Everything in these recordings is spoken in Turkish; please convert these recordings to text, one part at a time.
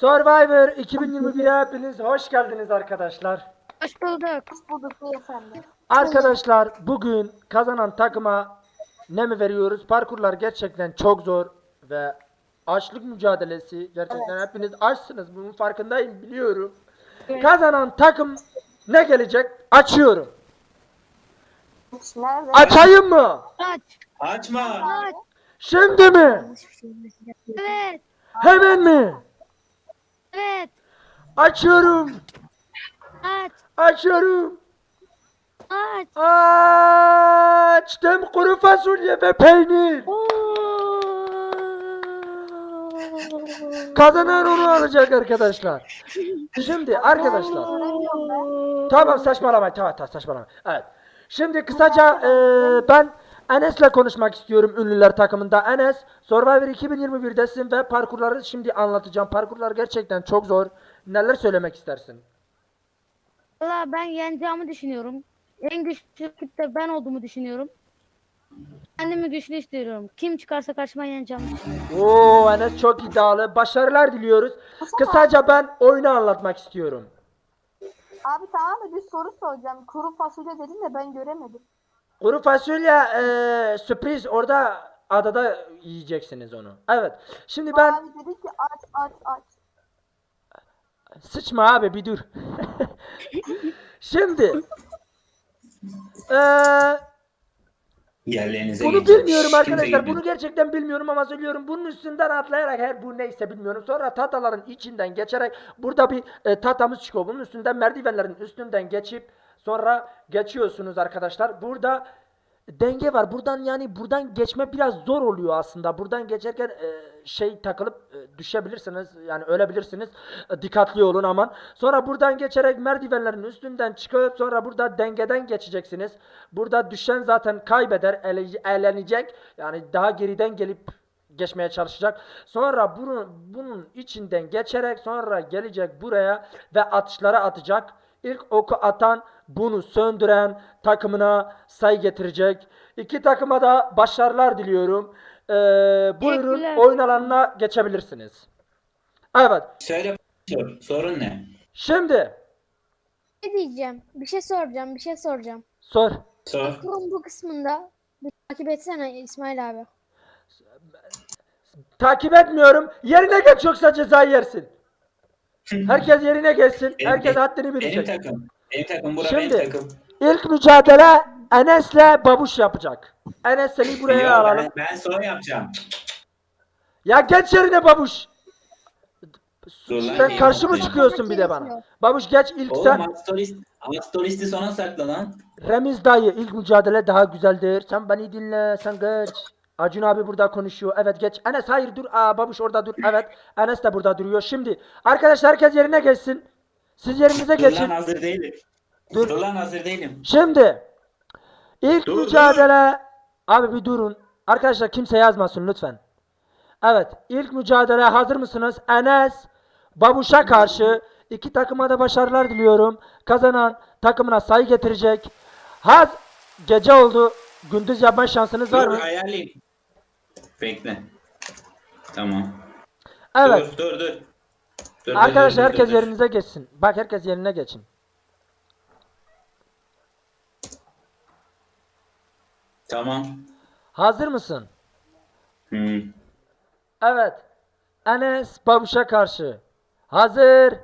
Survivor 2021'e hepiniz hoş geldiniz arkadaşlar. Hoş bulduk. Hoş bulduk beyefendi. Arkadaşlar bugün kazanan takıma ne mi veriyoruz? Parkurlar gerçekten çok zor ve açlık mücadelesi. Gerçekten hepiniz açsınız. Bunun farkındayım biliyorum. Evet. Kazanan takım ne gelecek? Açıyorum. Nerede? Açayım mı? Aç. Açma. Aç. Şimdi mi? Evet. Hemen mi? Evet. Açıyorum. Aç. Açıyorum. Aç. Açtım kuru fasulye ve peynir. Kazanan onu alacak arkadaşlar. Şimdi arkadaşlar. Tamam saçmalama tamam tamam saçmalama. Evet. Şimdi kısaca e, ben Enes'le konuşmak istiyorum ünlüler takımında. Enes Survivor 2021'desin ve parkurları şimdi anlatacağım. Parkurlar gerçekten çok zor. Neler söylemek istersin? Valla ben yeneceğimi düşünüyorum. En güçlü rakip de ben olduğumu düşünüyorum. Kendimi güçlü istiyorum. Kim çıkarsa karşıma yeneceğim. Oo Enes çok iddialı. Başarılar diliyoruz. Kısaca ben oyunu anlatmak istiyorum. Abi tamam da bir soru soracağım. Kuru fasulye dedin de ben göremedim. Kuru fasulye e, sürpriz orada adada yiyeceksiniz onu. Evet. Şimdi ben Abi dedi ki aç aç aç. Sıçma abi bir dur. Şimdi eee Yerlerinize bunu geçin. bilmiyorum Kimse arkadaşlar. girmeyin. Bunu gerçekten bilmiyorum ama söylüyorum. Bunun üstünden atlayarak her bu neyse bilmiyorum. Sonra tataların içinden geçerek burada bir e, tatamız çıkıyor. Bunun üstünden merdivenlerin üstünden geçip sonra geçiyorsunuz arkadaşlar. Burada denge var. Buradan yani buradan geçme biraz zor oluyor aslında. Buradan geçerken e, şey takılıp e, düşebilirsiniz. Yani ölebilirsiniz. E, dikkatli olun aman. Sonra buradan geçerek merdivenlerin üstünden çıkıp sonra burada dengeden geçeceksiniz. Burada düşen zaten kaybeder, ele- eğlenecek. Yani daha geriden gelip geçmeye çalışacak. Sonra bunun bunun içinden geçerek sonra gelecek buraya ve atışlara atacak. İlk oku atan bunu söndüren takımına sayı getirecek. İki takıma da başarılar diliyorum. Ee, buyurun oyun alanına geçebilirsiniz. Evet. Söyle sor. Sorun ne? Şimdi Ne diyeceğim? Bir şey soracağım. Bir şey soracağım. sor. Sor. Kurum bu kısmında bir takip etsene İsmail abi. Takip etmiyorum. Yerine geç yoksa ceza yersin. Herkes yerine geçsin. Benim- Herkes haddini Benim bilecek. takım. Benim takım. Bura Şimdi- benim takım. İlk mücadele Enes'le Babuş yapacak. Enes seni buraya Yok, alalım. ben, ben son yapacağım. Ya geç yerine Babuş. Dur lan, Sen iyi karşı mı çıkıyorsun bir de bana? Babuş geç ilk sen. Oğlum Astorist, Astorist'i sona sakla lan. Remiz dayı ilk mücadele daha güzeldir. Sen beni dinle sen geç. Acun abi burada konuşuyor. Evet geç. Enes hayır dur. Aa, babuş orada dur. Evet. Enes de burada duruyor. Şimdi arkadaşlar herkes yerine geçsin. Siz yerinize Dur lan geçin. hazır değilim. Dur. Dur, lan hazır değilim. Şimdi ilk Dur, mücadele abi bir durun. Arkadaşlar kimse yazmasın lütfen. Evet, ilk mücadele hazır mısınız? Enes Babuş'a karşı iki takıma da başarılar diliyorum. Kazanan takımına sayı getirecek. Haz gece oldu. Gündüz yapma şansınız var Dur mı? ayarlayayım. Bekle. Tamam. Evet. Dur dur dur. Dur, Arkadaşlar herkes dur. yerinize geçsin. Bak herkes yerine geçin. Tamam. Hazır mısın? Hmm. Evet. Enes Babuş'a karşı. Hazır.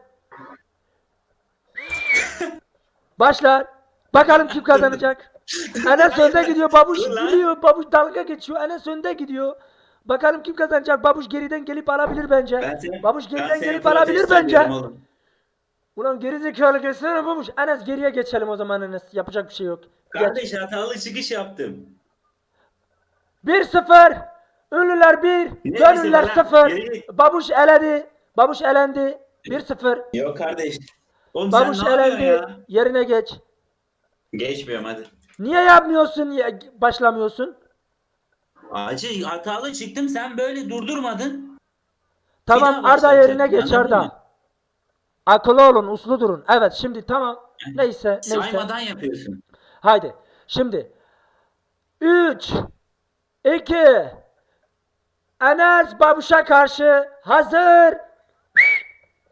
Başlar. Bakalım kim kazanacak. Enes önde gidiyor. Babuş gidiyor. Babuş dalga geçiyor. Enes önde gidiyor. Bakalım kim kazanacak. Babuş geriden gelip alabilir bence. Ben seni, Babuş ben geriden seni gelip alabilir bence. oğlum. Ulan gerizekalı geçsene Babuş. Enes geriye geçelim o zaman Enes. Yapacak bir şey yok. Geç. Kardeş hatalı çıkış yaptım. 1-0. Ünlüler 1. Ne Gönüller bizi lan? 0. Geri git. Babuş eledi. Babuş elendi. 1-0. Yok kardeş. Oğlum Babuş sen ne elendi. ya? Yerine geç. Geçmiyorum hadi. Niye yapmıyorsun? ya- Başlamıyorsun. Acı hatalı çıktım sen böyle durdurmadın. Tamam Arda yerine geç? Arda. Akıllı olun, uslu durun. Evet şimdi tamam. Neyse, neyse. Saymadan yapıyorsun. Haydi. Şimdi 3 2 Enes Babuş'a karşı hazır.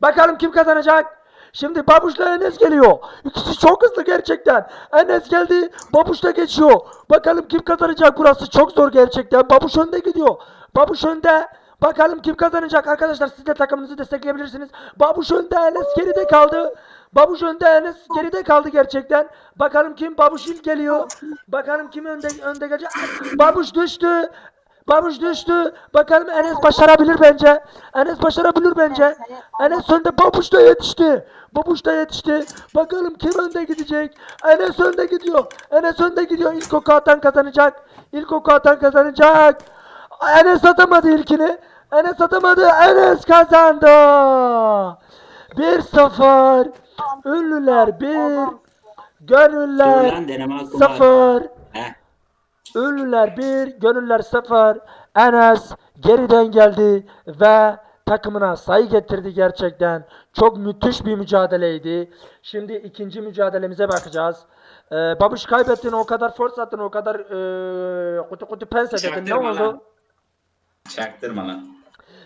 Bakalım kim kazanacak? Şimdi Babuş'la Enes geliyor. İkisi çok hızlı gerçekten. Enes geldi. Babuş geçiyor. Bakalım kim kazanacak? Burası çok zor gerçekten. Babuş önde gidiyor. Babuş önde. Bakalım kim kazanacak arkadaşlar siz de takımınızı destekleyebilirsiniz. Babuş önde Enes geride kaldı. Babuş önde Enes geride kaldı gerçekten. Bakalım kim Babuş ilk geliyor. Bakalım kim önde önde gelecek. Babuş düştü. Babuş düştü. Bakalım Enes başarabilir bence. Enes başarabilir bence. Enes önde Babuş da yetişti. Babuş da yetişti. Bakalım kim önde gidecek. Enes önde gidiyor. Enes önde gidiyor. İlk oku atan kazanacak. İlk oku atan kazanacak. Enes atamadı ilkini. Enes atamadı. Enes kazandı. 1-0. Ünlüler 1. Dur Gönüller lan deneme hakkım var. 0. Heh. Ünlüler 1, gönüller 0. Enes geriden geldi ve takımına sayı getirdi gerçekten. Çok müthiş bir mücadeleydi. Şimdi ikinci mücadelemize bakacağız. Ee, babuş kaybettin o kadar force attın o kadar ee, kutu kutu pens edin ne oldu? lan. Çaktırma lan.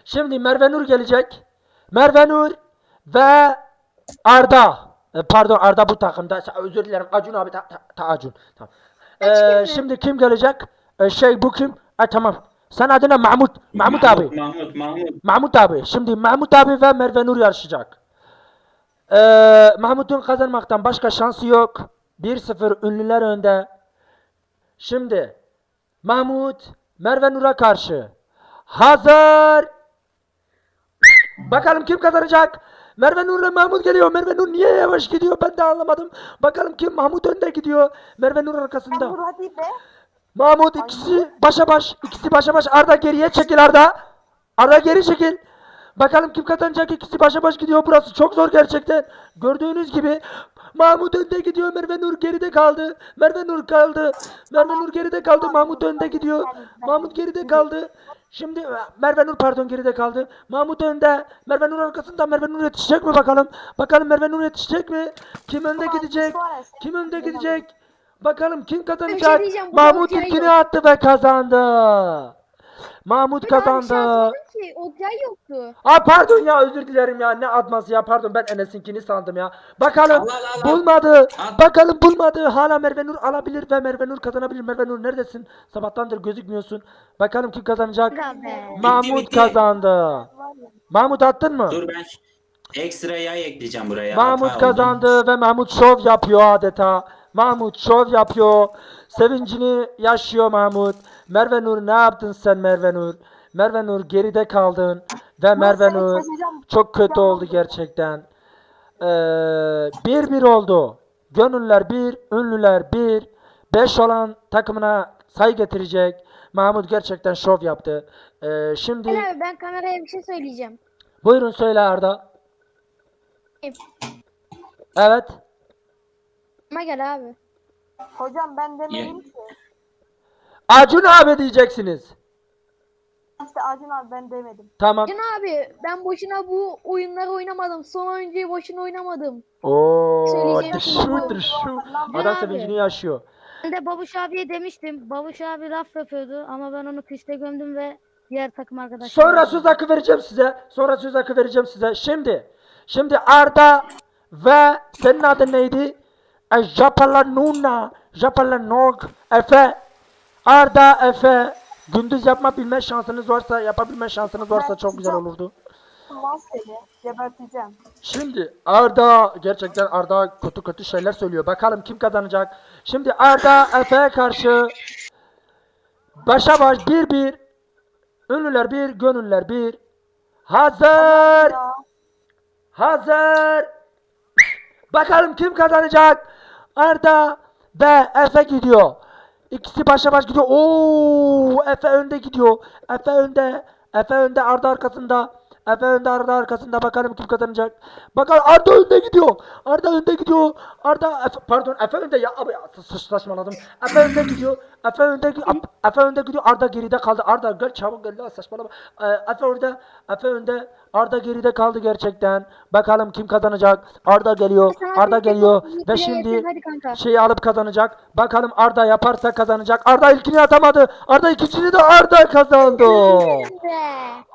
Şimdi Merve Nur gelecek. Merve Nur ve Arda. E, Pardon Arda bu takımda. Özür dilerim. Acun abi. Ta, ta, ta Acun. Tamam. Ee, şimdi kim gelecek? Ee, şey bu kim? E, tamam. Sen adına Mahmut. Mahmut abi. Mahmut, Mahmut. Mahmut abi. Şimdi Mahmut abi ve Merve Nur yarışacak. Ee, Mahmut'un kazanmaktan başka şansı yok. 1-0 ünlüler önde. Şimdi Mahmut Merve Nur'a karşı. Hazır. Bakalım kim kazanacak? Merve Nur'la Mahmut geliyor. Merve Nur niye yavaş gidiyor? Ben de anlamadım. Bakalım kim? Mahmut önde gidiyor. Merve Nur arkasında. Dur hadi be. Mahmut ikisi başa baş. ikisi başa baş. Arda geriye çekil Arda. Arda geri çekil. Bakalım kim kazanacak? İkisi başa baş gidiyor. Burası çok zor gerçekten. Gördüğünüz gibi Mahmut önde gidiyor. Merve Nur geride kaldı. Merve Nur kaldı. Merve Nur geride kaldı. Mahmut önde gidiyor. Mahmut geride kaldı. Şimdi e, Merve Nur pardon geride kaldı. Mahmut önde. Merve Nur arkasında. Merve Nur yetişecek mi bakalım? Bakalım Merve Nur yetişecek mi? Kim önde gidecek? Kim önde gidecek? Bakalım kim kazanacak? bu Mahmut ilkini yok. attı ve kazandı. Mahmut kazandı. ki olacağı yoktu. Aa pardon ya özür dilerim ya ne atması ya pardon ben Enes'inkini sandım ya. Bakalım Allah Allah Allah. bulmadı. At. Bakalım bulmadı. Hala Merve Nur alabilir ve Merve Nur kazanabilir. Merve Nur neredesin? Sabahtandır gözükmüyorsun. Bakalım kim kazanacak? Mahmut bitti. kazandı. Mahmut attın mı? Dur ben ekstra yay ekleyeceğim buraya. Mahmut Hata oldu. kazandı ve Mahmut şov yapıyor adeta. Mahmut şov yapıyor. Sevincini yaşıyor Mahmut. Merve Nur ne yaptın sen Merve Nur? Merve Nur geride kaldın ve Merve Nur çok kötü Ben oldu gerçekten. Ee, bir bir oldu. Gönüller bir, ünlüler bir. Beş olan takımına sayı getirecek. Mahmut gerçekten şov yaptı. Ee, şimdi abi ben kameraya bir şey söyleyeceğim. buyurun söyle Arda. Evet. Ama gel abi. Hocam ben demedim ki. Acun abi diyeceksiniz. İşte Acun abi ben demedim. Tamam. Can abi ben boşuna bu oyunları oynamadım. Son oyuncuyu boşuna oynamadım. Oo, Söyleyeceğim bu. Ne Adam abi? sevincini yaşıyor. Ben de Babuş abiye demiştim. Babuş abi laf yapıyordu ama ben onu piste gömdüm ve diğer takım arkadaşlarım. Sonra söz hakkı vereceğim size. Sonra söz hakkı vereceğim size. Şimdi, şimdi Arda ve senin adın neydi? Japalanuna, Japalanok, Efe. Arda, Efe. Gündüz yapma bilme şansınız varsa, yapabilme şansınız varsa çok güzel olurdu. Mal seni. Geberteceğim. Şimdi Arda gerçekten Arda kötü kötü şeyler söylüyor. Bakalım kim kazanacak. Şimdi Arda Efe'ye karşı başa baş 1-1. Ünlüler 1, gönüller 1. Hazır. Hazır. Bakalım kim kazanacak? Arda ve Efe gidiyor. İkisi başa baş gidiyor. Oo, Efe önde gidiyor. Efe önde. Efe önde Arda arkasında. Efe önde Arda arkasında. Bakalım kim kazanacak. Bakalım Arda önde gidiyor. Arda önde gidiyor. Arda Efe, pardon Efe önde ya. Abi saçmaladım. Efe önde gidiyor. Efe önde gidiyor. Efe önde gidiyor. Arda geride kaldı. Arda gel çabuk gel lan saçmalama. Ee, Efe orada. Efe önde. Arda geride kaldı gerçekten. Bakalım kim kazanacak. Arda geliyor. Arda geliyor ve şimdi şeyi alıp kazanacak. Bakalım Arda yaparsa kazanacak. Arda ilkini atamadı. Arda ikincisini de Arda kazandı.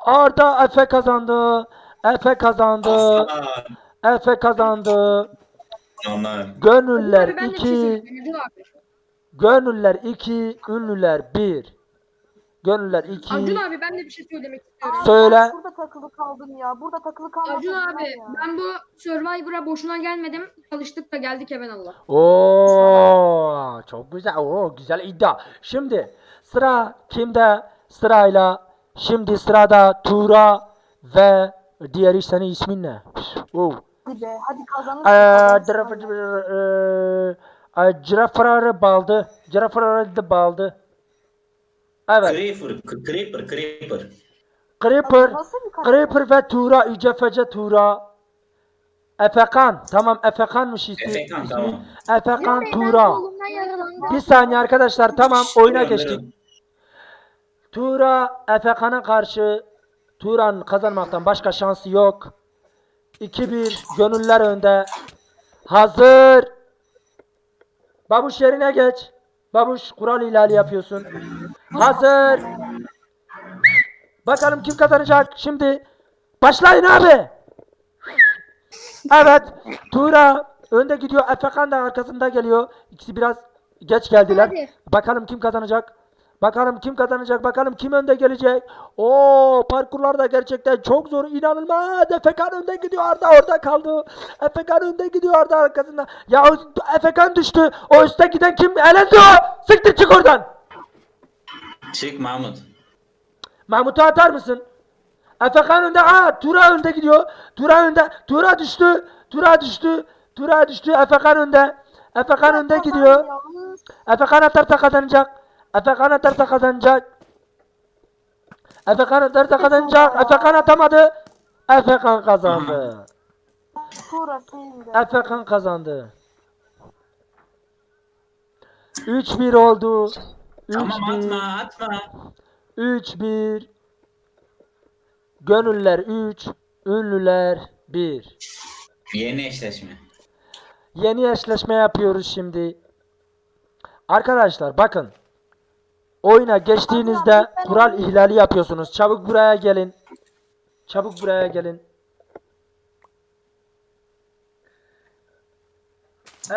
Arda Efe kazandı. Efe kazandı. Aslan. Efe kazandı. Aman. Gönüller ben de şey 2. söyleyeyim. Acun abi. Gönüller 2. Ünlüler 1. Gönüller 2. Acun abi ben de bir şey söylemek istiyorum. Söyle. ben Burada takılı kaldım ya. Burada takılı kaldım. Acun abi ben bu Survivor'a boşuna gelmedim. Çalıştık da geldik Allah. Oo, çok güzel. Oo, güzel iddia. Şimdi sıra kimde? Sırayla şimdi sırada Tura ve diğeri senin ismin ne? Oo. Hadi be. Hadi kazanırsın. Eee, kazanırsın. eee, Girafrarı baldı. Girafrarı da baldı. Evet. Creeper, Creeper, Creeper. Creeper? Creeper ve Tura, İcefece Tura. Efekan, tamam Efekanmış ismi. Efekan, tamam. Efekan Tura. Bir saniye arkadaşlar tamam oyuna geçtik. Tura Efekan'a karşı Turan kazanmaktan başka şansı yok. 2-1 gönüller önde. Hazır. Babuş yerine geç. Babuş kural ihlali yapıyorsun. Hazır. Bakalım kim kazanacak şimdi. Başlayın abi. Evet. Tura önde gidiyor. Efekan da arkasında geliyor. İkisi biraz geç geldiler. Bakalım kim kazanacak. Bakalım kim kazanacak. Bakalım kim önde gelecek. Oo parkurlar da gerçekten çok zor. İnanılmaz. Efekan önde gidiyor. Arda orada kaldı. Efekan önde gidiyor Arda arkasında. Ya o- Efekan düştü. O üstte giden kim? Elendi o. Siktir çık oradan. Çık Mahmut. Mahmut'u atar mısın? Efekan önde. Aa Tura önde gidiyor. Tura önde. Tura düştü. Tura düştü. Tura düştü. Efekan önde. Efekan önde gidiyor. Efekan atarsa kazanacak. Efekan atarsa kazanacak. Efekan atarsa kazanacak. Efekan atamadı. Efekan kazandı. Efekan kazandı. 3-1 oldu. Tamam 3-1. atma, atma. 3-1. Gönüller 3. Ünlüler 1. Yeni eşleşme. Yeni eşleşme yapıyoruz şimdi. Arkadaşlar bakın. Oyuna geçtiğinizde kural ihlali yapıyorsunuz. Çabuk buraya gelin. Çabuk buraya gelin.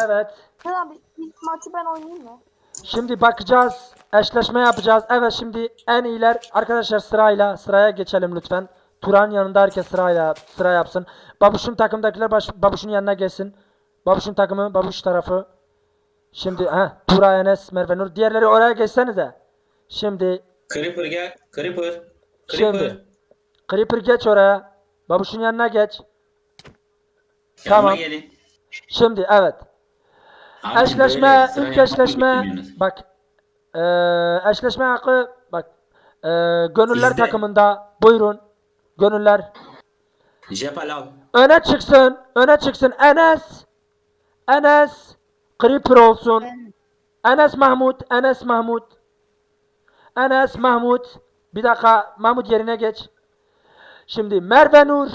Evet. Sen abi ilk maçı ben oynayayım mı? Şimdi bakacağız. Eşleşme yapacağız. Evet şimdi en iyiler arkadaşlar sırayla sıraya geçelim lütfen. Turan yanında herkes sırayla sıra yapsın. Babuş'un takımdakiler baş, Babuş'un yanına geçsin. Babuş'un takımı Babuş tarafı. Şimdi ha Tura Enes Merve Nur diğerleri oraya geçsenize. Şimdi Creeper gel. Creeper. Creeper. Şimdi. Creeper geç oraya. Babuş'un yanına geç. Yanıma Tamam. gelin. Şimdi evet. Abi Eşleşme, böyle sıra ilk yapmak eşleşme. bilmiyorsunuz. Bak. Eee eşleşme hakkı bak. Eee gönüller Bizde. takımında. Buyurun. Gönüller. Jepal al. Öne çıksın. Öne çıksın. Enes. Enes. Creeper olsun. Enes Mahmut. Enes Mahmut. Enes Mahmut. Bir dakika. Mahmut yerine geç. Şimdi Merve Nur.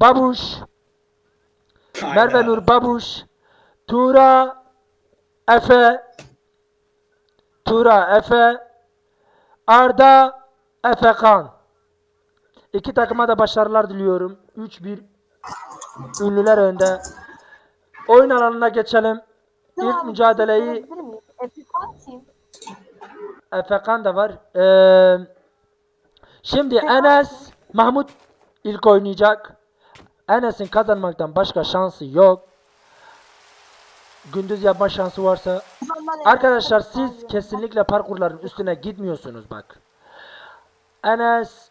Babuş. Merve Hayda. Nur Babuş. Tura. Efe. Tura Efe. Arda. Efekan. İki takıma da başarılar diliyorum. 3-1 ünlüler önde. Oyun alanına geçelim. İlk mücadeleyi şey sorabilir miyim? Efekan kim? Efekan da var. Ee, şimdi Enes Mahmut ilk oynayacak. Enes'in kazanmaktan başka şansı yok. Gündüz yapma şansı varsa Arkadaşlar siz kesinlikle parkurların üstüne gitmiyorsunuz bak. Enes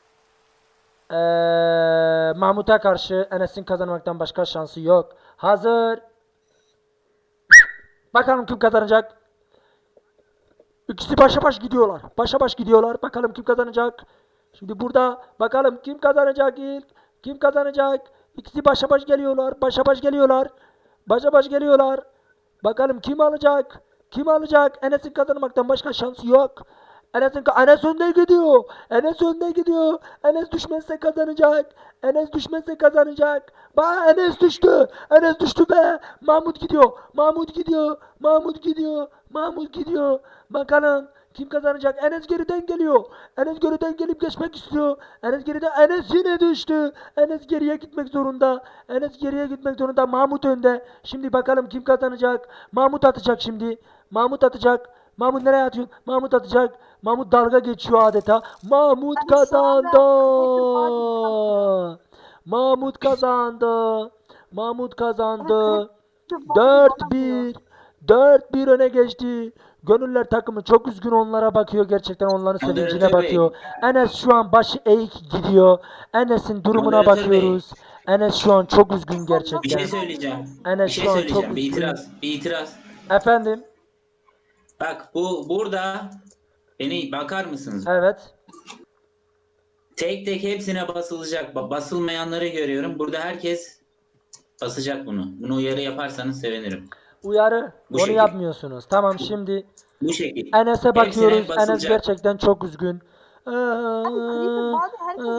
eee Mahmut'a karşı Enes'in kazanmaktan başka şansı yok. Hazır. Bakalım kim kazanacak. İkisi başa baş gidiyorlar. Başa baş gidiyorlar. Bakalım kim kazanacak. Şimdi burada bakalım kim kazanacak ilk. Kim kazanacak. İkisi başa baş geliyorlar. Başa baş geliyorlar. Başa baş geliyorlar. Bakalım kim alacak? Kim alacak? Enes'in kazanmaktan başka şansı yok. Enes'in Enes önde gidiyor. Enes önde gidiyor. Enes düşmezse kazanacak. Enes düşmezse kazanacak. Ba Enes düştü. Enes düştü be. Mahmut gidiyor. Mahmut gidiyor. Mahmut gidiyor. Mahmut gidiyor. Bakalım Kim kazanacak? Enes geriden geliyor. Enes geriden gelip geçmek istiyor. Enes geride. Enes yine düştü. Enes geriye gitmek zorunda. Enes geriye gitmek zorunda. Mahmut önde. Şimdi bakalım kim kazanacak? Mahmut atacak şimdi. Mahmut atacak. Mahmut nereye atıyor? Mahmut atacak. Mahmut dalga geçiyor adeta. Mahmut anda kazandı. Mahmut kazandı. Mahmut kazandı. Şu 4-1. 4-1 öne geçti. Gönüller takımı çok üzgün onlara bakıyor. Gerçekten onların sevincine Bey. bakıyor. Enes şu an başı eğik gidiyor. Enes'in durumuna Bey. bakıyoruz. Enes şu an çok üzgün Bir gerçekten. şey söyleyeceğim. Bir Enes şey şu an çok söyleyeceğim. Bir üzgün. itiraz. Bir itiraz. Efendim? Bak bu burada beni bakar mısınız? Evet. Tek tek hepsine basılacak. Ba- Basılmayanları görüyorum. Burada herkes basacak bunu. Bunu uyarı yaparsanız sevinirim. Uyarı. Bu Onu şekil. yapmıyorsunuz. Tamam şimdi Bu şekil. Enes'e bakıyoruz. Enes gerçekten çok üzgün. Herkesi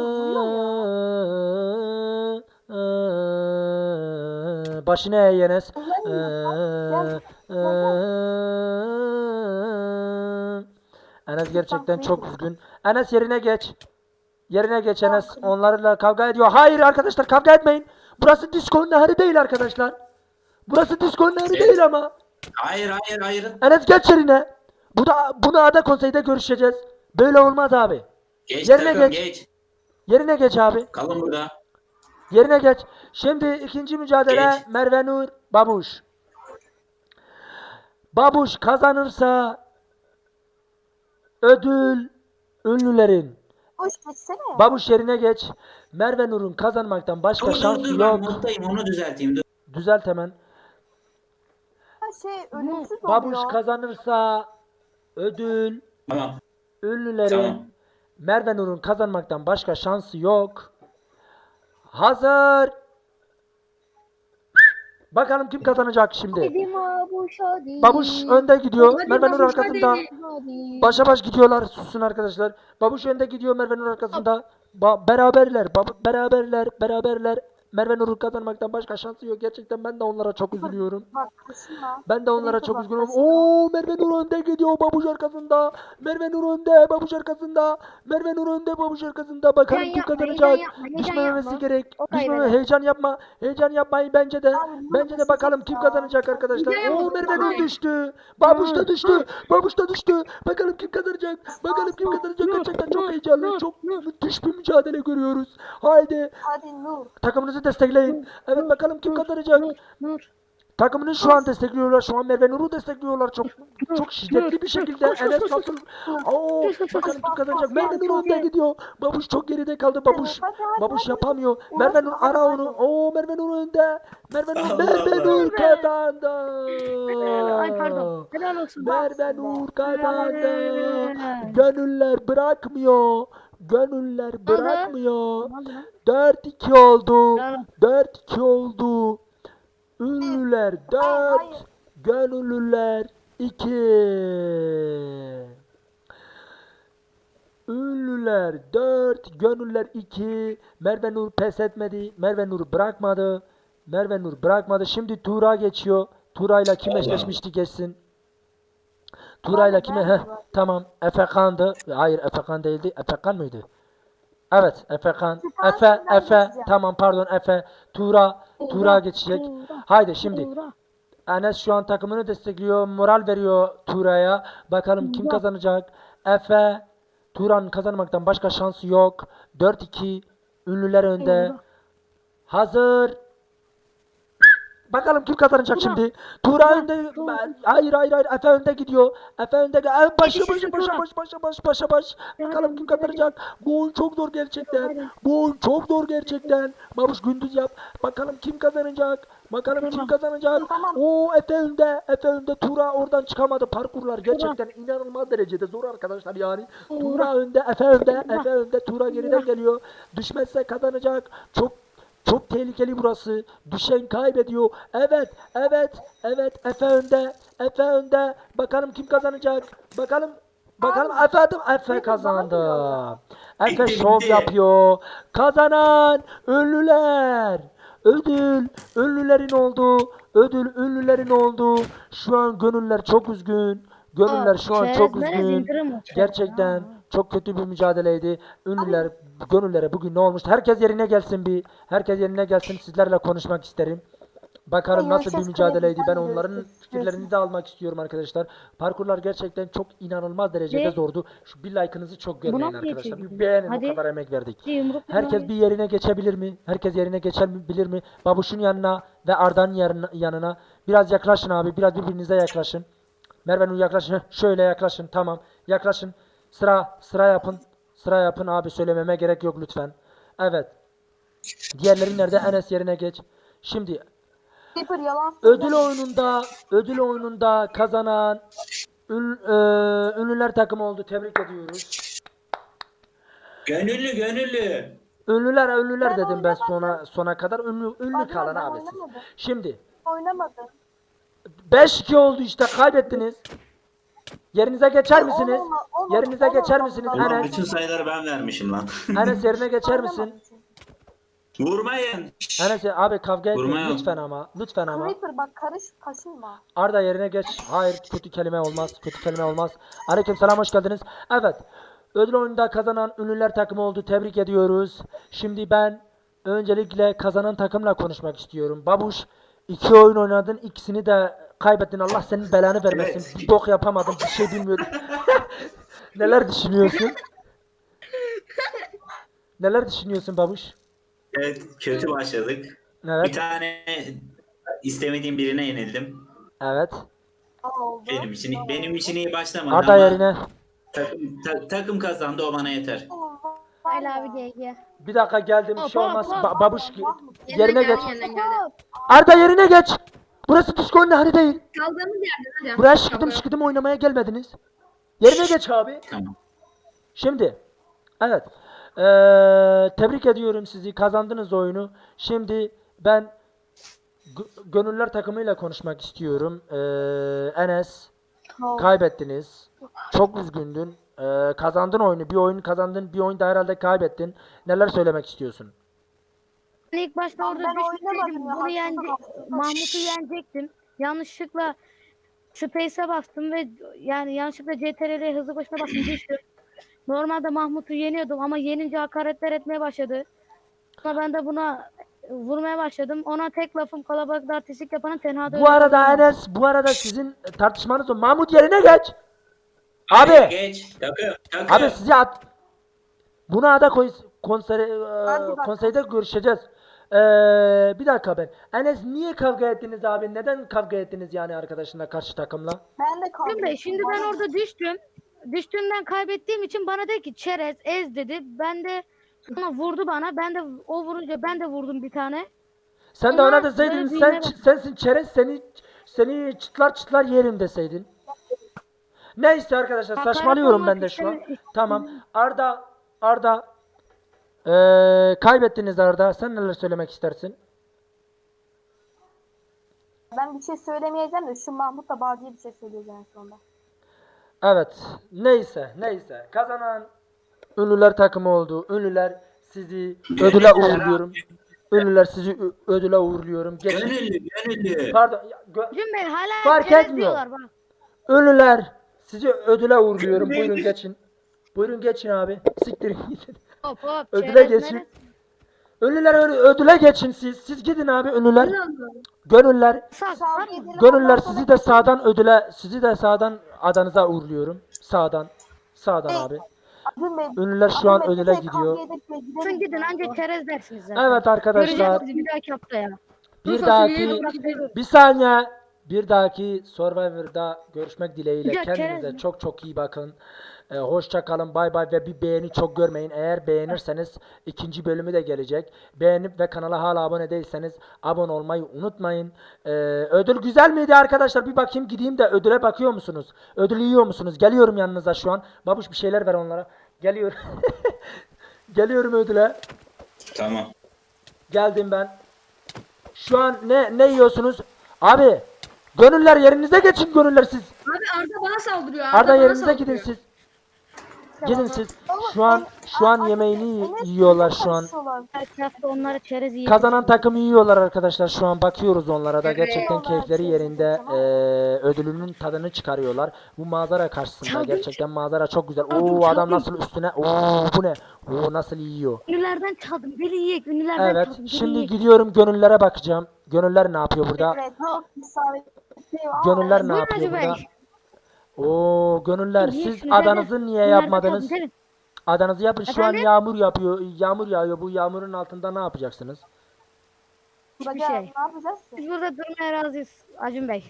Başına eğ Enes. Enes gerçekten çok üzgün. Enes yerine geç. Yerine geç Enes. Onlarla kavga ediyor. Hayır arkadaşlar kavga etmeyin. Burası disco nehri değil arkadaşlar. Burası disco nehri Evet. değil ama. Hayır hayır hayır. Enes geç yerine. Bu da bunu ada konseyde görüşeceğiz. Böyle olmaz abi. Geç Yerine takım geç. geç. Yerine geç abi. Kalın burada. Yerine geç. Şimdi ikinci mücadele Geç. Merve Nur Babuş. Babuş kazanırsa ödül ünlülerin. Hoş geçsene. Babuş yerine geç. Merve Nur'un kazanmaktan başka Dur dur şansı dur ben yok. moddayım onu düzelteyim. Dur. Düzelt hemen. Şey ölümsüz Babuş oluyor. kazanırsa ödül Tamam. ünlülerin Tamam. Merve Nur'un kazanmaktan başka şansı yok. Hazır. Bakalım kim kazanacak şimdi. Hadi Babuş hadi. Babuş önde gidiyor. Hadi Merve Nur Babuş, arkasında. hadi. Hadi. Başa baş gidiyorlar. Susun arkadaşlar. Babuş önde gidiyor. Merve Nur arkasında. Ba- beraberler. Ba- beraberler. Beraberler. Merve Nur'un kazanmaktan başka şansı yok. Gerçekten ben de onlara çok üzülüyorum. Bak. Ben de onlara çok üzgünüm. Oo Merve Nur önde gidiyor. Babuş arkasında. Merve Nur önde. Babuş arkasında. Merve Nur önde. Babuş arkasında. Bakalım kim kazanacak. yapma. gerek. Düşmeme heyecan yapma. Heyecan yapmayın bence de. Bence de bakalım kim kazanacak arkadaşlar. Oo. Merve Nur düştü. Babuş da düştü. Babuş da düştü. Bakalım kim kazanacak. Bakalım kim kazanacak. Gerçekten çok heyecanlı. Çok müthiş bir mücadele görüyoruz. Haydi Hadi Nur. takımınızı destekleyin. Evet bakalım kim kazanacak. Takımını şu an destekliyorlar. Şu an Merve Nur'u destekliyorlar. Çok çok şiddetli bir şekilde. Enes nasıl? Oo, bakalım kim kazanacak. Merve Nur önde gidiyor. Babuş çok geride kaldı. Babuş Babuş yapamıyor. Merve Nur ara onu. Oo Merve Nur önde. Merve Nur Merve. Nur kazandı. Ay pardon. Merve Nur kazandı. Gönüller bırakmıyor. Gönüller bırakmıyor. Tamam lan. 4-2 oldu. Tamam. 4-2 oldu. Ünlüler 4. hayır. Gönüllüler 2. Ünlüler 4. Gönüller 2. Merve Nur pes etmedi. Merve Nur bırakmadı. Merve Nur bırakmadı. Şimdi Tuğra geçiyor. Tuğra'yla kim eşleşmişti geçsin. Tuğra'yla kime? Heh, tamam. Efekan'dı. Hayır Efekan değildi. Efekan mıydı? Evet Efekan. Efe, Efe. Tamam pardon Efe. Tuğra. Tuğra geçecek. Haydi şimdi. Enes şu an takımını destekliyor. Moral veriyor Tuğra'ya. Bakalım kim kazanacak? Efe. Tuğra'nın kazanmaktan başka şansı yok. 4-2. Ünlüler önde. Hazır. Bakalım kim kazanacak Tuğra. şimdi? Tuğra, önde. Hayır hayır hayır. Efe önde gidiyor. Efe önde. Başa başa başa Tuğra. baş başa baş başa baş. Bakalım kim kazanacak? Bu oyun çok zor gerçekten. Bu oyun çok zor gerçekten. Babuş gündüz yap. Bakalım kim kazanacak? Bakalım kim Tamam. kazanacak? Tamam. Oo Efe önde. Efe önde. Tuğra oradan çıkamadı. Parkurlar gerçekten inanılmaz derecede zor arkadaşlar yani. Tuğra önde. Efe önde. Efe önde. Tuğra geriden geliyor. Düşmezse kazanacak. Çok çok tehlikeli burası. Düşen kaybediyor. Evet, evet, evet. Efe önde. Efe önde. Bakalım kim kazanacak? Bakalım. Bakalım Efe adım. Efe kazandı. Efe şov yapıyor. Kazanan ünlüler. Ödül ünlülerin oldu. Ödül ünlülerin oldu. Şu an gönüller çok üzgün. Gönüller şu an çok üzgün. Gerçekten çok kötü bir mücadeleydi. Ünlüler, gönüllere bugün ne olmuş? Herkes yerine gelsin bir. Herkes yerine gelsin. Sizlerle konuşmak isterim. Bakalım nasıl bir mücadeleydi. Ben onların fikirlerini de almak istiyorum arkadaşlar. Parkurlar gerçekten çok inanılmaz derecede zordu. Şu bir like'ınızı çok görmeyin mı arkadaşlar. geçelim? Bir beğenin Hadi. o kadar emek verdik. Herkes bir yerine geçebilir mi? Herkes yerine geçebilir mi? Babuş'un yanına ve Arda'nın yarına- yanına. Biraz yaklaşın abi. Biraz birbirinize yaklaşın. Merve'nin yaklaşın. Heh, Şöyle yaklaşın. Tamam. Yaklaşın. Sıra sıra yapın. Sıra yapın abi. Söylememe gerek yok lütfen. Evet. Diğerleri nerede? Enes yerine geç. Şimdi yalan ödül oyununda ödül oyununda kazanan ün- eee, ünlüler takımı oldu. Tebrik ediyoruz. Gönüllü gönüllü. Ünlüler ünlüler Ben dedim ben oynamadım. sona sona kadar ünlü ünlü Abi kalan ben abi siz. oynamadım. Şimdi Oynamadım. 5-2 oldu işte kaybettiniz. Yerinize geçer misiniz? olmadı, Yerinize olmadı, geçer olmadı. misiniz? Ulan Enes, bütün sayıları ben vermişim lan. Enes yerine geçer misin? Vurmayın. Şşş. Enes abi kavga etmeyin lütfen ama. Lütfen ama. Creeper bak karış kaşınma. Arda yerine geç. Hayır kötü kelime olmaz. Kötü kelime olmaz. Aleyküm selam hoş geldiniz. Evet. Ödül oyununda kazanan ünlüler takımı oldu. Tebrik ediyoruz. Şimdi ben öncelikle kazanan takımla konuşmak istiyorum. Babuş iki oyun oynadın. ikisini de kaybettin. Allah senin belanı vermesin. Evet. Bir bok yapamadın. Bir şey bilmiyordun. Neler düşünüyorsun? Neler düşünüyorsun Babuş? Evet kötü başladık. Bir Evet. tane istemediğim birine yenildim. Evet. Benim için benim için iyi başlamadı Arda ama yerine. takım, ta- takım kazandı o bana yeter. GG. Bir dakika geldim. Bir şey olmaz. Ba- babuş yerine geç. Arda yerine geç. Burası Discord nehri değil. Kaldığımız yerden hadi. Buraya şıkıdım şıkıdım oynamaya gelmediniz. Yerine geç abi. Tamam. Şimdi. Evet. Ee, tebrik ediyorum sizi. Kazandınız oyunu. Şimdi ben gö- gönüller takımıyla konuşmak istiyorum. Ee, Enes kaybettiniz. Çok üzgündün. Ee, kazandın oyunu. Bir oyun kazandın. Bir oyun da herhalde kaybettin. Neler söylemek istiyorsun? Ben ilk başta Ben orada düştüm. ya, Bunu yence. Mahmut'u yenecektim. Yanlışlıkla Space'e bastım ve yani yanlışlıkla CTRL'ye hızlı koşma bastım düştüm. Normalde Mahmut'u yeniyordum ama yenince hakaretler etmeye başladı. Ama ben de buna vurmaya başladım. Ona tek lafım kalabalıkta artistlik yapanın tenhada Bu arada Enes, bu arada sizin tartışmanız o. Mahmut yerine geç. Abi. Geç. Takım. Takım. Abi size at. Bunu ada koy konsere konseyde görüşeceğiz. Ee, bir dakika ben. Enes niye kavga ettiniz abi? Neden kavga ettiniz yani arkadaşınla karşı takımla? Ben de kaldım. Şimdi, şimdi ben orada düştüm. Düştüğümden kaybettiğim için bana dedi ki çerez ez dedi. Ben de ama vurdu bana. Ben de o vurunca ben de vurdum bir tane. Sen de Ama ona deseydin böyle sen sensin çerez seni seni çıtlar çıtlar yerim deseydin. Neyse arkadaşlar Hakaret saçmalıyorum olmak ben de şu an. Tamam. Arda Arda ee, kaybettiniz Arda. Sen neler söylemek istersin? Ben bir şey söylemeyeceğim de şu Mahmut'la Bağcı'ya bir şey söyleyeceğim sonunda. Evet. Neyse, neyse. Kazanan ünlüler takımı oldu. Ünlüler sizi ödüle uğurluyorum. Ünlüler sizi ödüle uğurluyorum. Geçin. Gönüllü gönüllü. Pardon. ya, gö- Cüm Bey hala Fark çerez etmiyor. diyorlar bana. ünlüler sizi ödüle uğurluyorum. Buyurun geçin. Buyurun geçin abi. Siktirin gidin. Hop hop. Ödüle çerez geçin. merez. Ünlüler ö- ödüle geçin siz. Siz gidin abi ünlüler. Gönüller. Sağ, Gönüller sizi de sağdan ödüle sizi de sağdan adanıza uğurluyorum. Sağdan. Sağdan abi. Bey, Ünlüler şu an ödüle tek kavga gidiyor. edip de gidelim Sen gidin anca çerez dersiniz zaten. Evet arkadaşlar. Göreceğiz bir dahaki haftaya. Bir dahaki bir saniye bir dahaki Survivor'da görüşmek dileğiyle Ya, kendinize çok çok iyi bakın. Ee, hoşça kalın bay bay ve bir beğeni çok görmeyin. Eğer beğenirseniz ikinci bölümü de gelecek. Beğenip ve kanala hala abone değilseniz abone olmayı unutmayın. Ee, ödül güzel miydi arkadaşlar? Bir bakayım gideyim de ödüle bakıyor musunuz? Ödül yiyor musunuz? Geliyorum yanınıza şu an. Babuş bir şeyler ver onlara. Geliyorum. Geliyorum ödüle. Tamam. Geldim ben. Şu an ne ne yiyorsunuz? Abi gönüller yerinize geçin gönüller siz. Abi Arda bana saldırıyor. Arda bana yerinize saldırıyor. gidin siz. Gidin siz. Şu an şu an yemeğini yiyorlar şu an. Etrafta onları çerez yiyor. Kazanan takımı yiyorlar arkadaşlar. Şu an bakıyoruz onlara da. Evet. Gerçekten keyifleri yerinde. Ee, ödülünün tadını çıkarıyorlar. Bu manzara karşısında gerçekten manzara çok güzel. Oo adam nasıl üstüne. Oo bu ne? Oo nasıl yiyor. Ünlülerden çaldım. Biri yiyek. Ünlülerden Evet. çaldım. Biri Şimdi gidiyorum gönüllere bakacağım. Gönüller ne yapıyor burada? Evet, Gönüller ne yapıyor burada? Oo gönüller Yiyin siz adanızı niye Ünlülerden yapmadınız? gelin. Adanızı yapın. Şu an Efendim? yağmur yapıyor. Yağmur yağıyor. Bu yağmurun altında ne yapacaksınız? Hiçbir Baca, şey. Ne yapacağız ki? Biz burada durmaya razıyız Acun Bey.